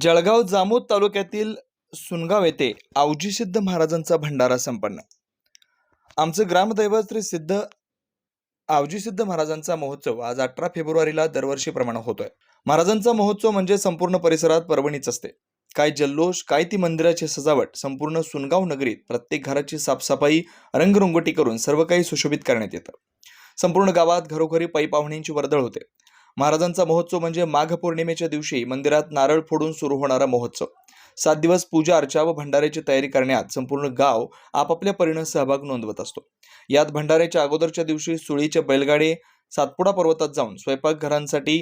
जळगाव जामोद तालुक्यातील सुनगाव येथे आवजी सिद्ध महाराजांचा भंडारा संपन्न. आमचं ग्रामदैवत श्री सिद्ध आवजी सिद्ध महाराजांचा महोत्सव आज अठरा फेब्रुवारीला दरवर्षीप्रमाणे होतोय. महाराजांचा महोत्सव म्हणजे संपूर्ण परिसरात पर्वणीच असते. काय जल्लोष काय ती मंदिराची सजावट संपूर्ण सुनगाव नगरीत प्रत्येक घराची साफसफाई रंगरंगोटी करून सर्व काही सुशोभित करण्यात येतं. संपूर्ण गावात घरोघरी पै पाहुण्यांची वर्दळ होते. महाराजांचा महोत्सव म्हणजे माघ पौर्णिमेच्या दिवशी मंदिरात नारळ फोडून सुरू होणारा महोत्सव. सात दिवस पूजा अर्चा व भंडाऱ्याची तयारी करण्यात संपूर्ण गाव आपापल्या परीनं सहभाग नोंदवत असतो. यात भंडाऱ्याच्या अगोदरच्या दिवशी सुळीचे बैलगाडे सातपुडा पर्वतात जाऊन स्वयंपाकघरांसाठी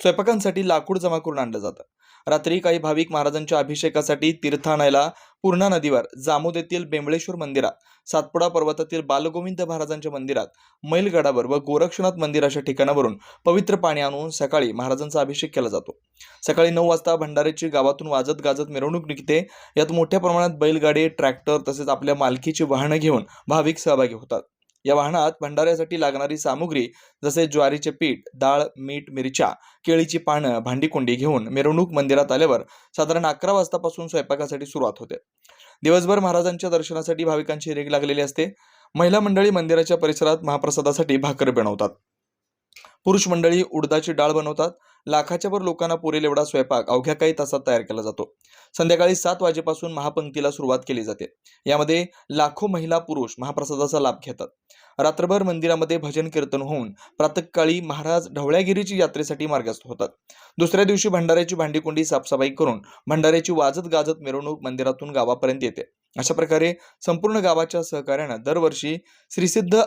स्वयंपाकांसाठी लाकूड जमा करून आणलं जातं. रात्री काही भाविक महाराजांच्या अभिषेकासाठी तीर्थ आणायला पूर्णा नदीवर जामोद येथील बेंबळेश्वर मंदिरात सातपुडा पर्वतातील बालगोविंद महाराजांच्या मंदिरात मैलगडावर व गोरक्षनाथ मंदिर अशा ठिकाणावरून पवित्र पाणी आणून सकाळी महाराजांचा अभिषेक केला जातो. सकाळी नऊ वाजता भंडाऱ्याची गावातून वाजत गाजत मिरवणूक निघते. यात मोठ्या प्रमाणात बैलगाडी ट्रॅक्टर तसेच आपल्या मालकीची वाहनं घेऊन भाविक सहभागी होतात. या वाहनात भंडाऱ्यासाठी लागणारी सामुग्री जसे ज्वारीचे पीठ डाळ मीठ मिरच्या केळीची पानं भांडीकुंडी घेऊन मिरवणूक मंदिरात आल्यावर साधारण अकरा वाजतापासून स्वयंपाकासाठी सुरुवात होते. दिवसभर महाराजांच्या दर्शनासाठी भाविकांची रेग लागलेली असते. महिला मंडळी मंदिराच्या परिसरात महाप्रसादासाठी भाकर बनवतात. पुरुष मंडळी उडदाची डाळ बनवतात. लाखाच्या वर लोकांना पुरेल एवढा स्वयंपाक. अवघ्या काही तासात तयार केला जातो. संध्याकाळी सात वाजेपासून महापंक्तीला सुरुवात केली जाते. यामध्ये लाखो महिला पुरुष महाप्रसादाचा लाभ घेतात. रात्रभर मंदिरामध्ये भजन कीर्तन होऊन प्रातःकाळी महाराज ढवळ्यागिरीची यात्रेसाठी मार्गस्थ होतात. दुसऱ्या दिवशी भंडाऱ्याची भांडीकुंडी साफसफाई करून भंडाऱ्याची वाजत गाजत मिरवणूक मंदिरातून गावापर्यंत येते. अशा प्रकारे संपूर्ण गावाच्या सहकार्यानं दरवर्षी श्रीसिद्ध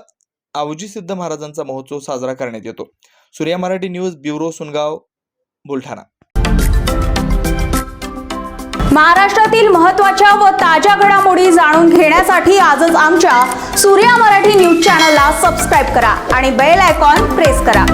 आवजी सिद्ध महाराजांचा महोत्सव साजरा करण्यात येतो. Surya Marathi news bureau Sungaon Buldhana. महाराष्ट्रातील महत्त्वाच्या व ताज्या घडामोडी जाणून घेण्यासाठी आजच आमच्या सूर्या मराठी न्यूज चॅनलला सबस्क्राईब करा आणि बेल आयकॉन प्रेस करा.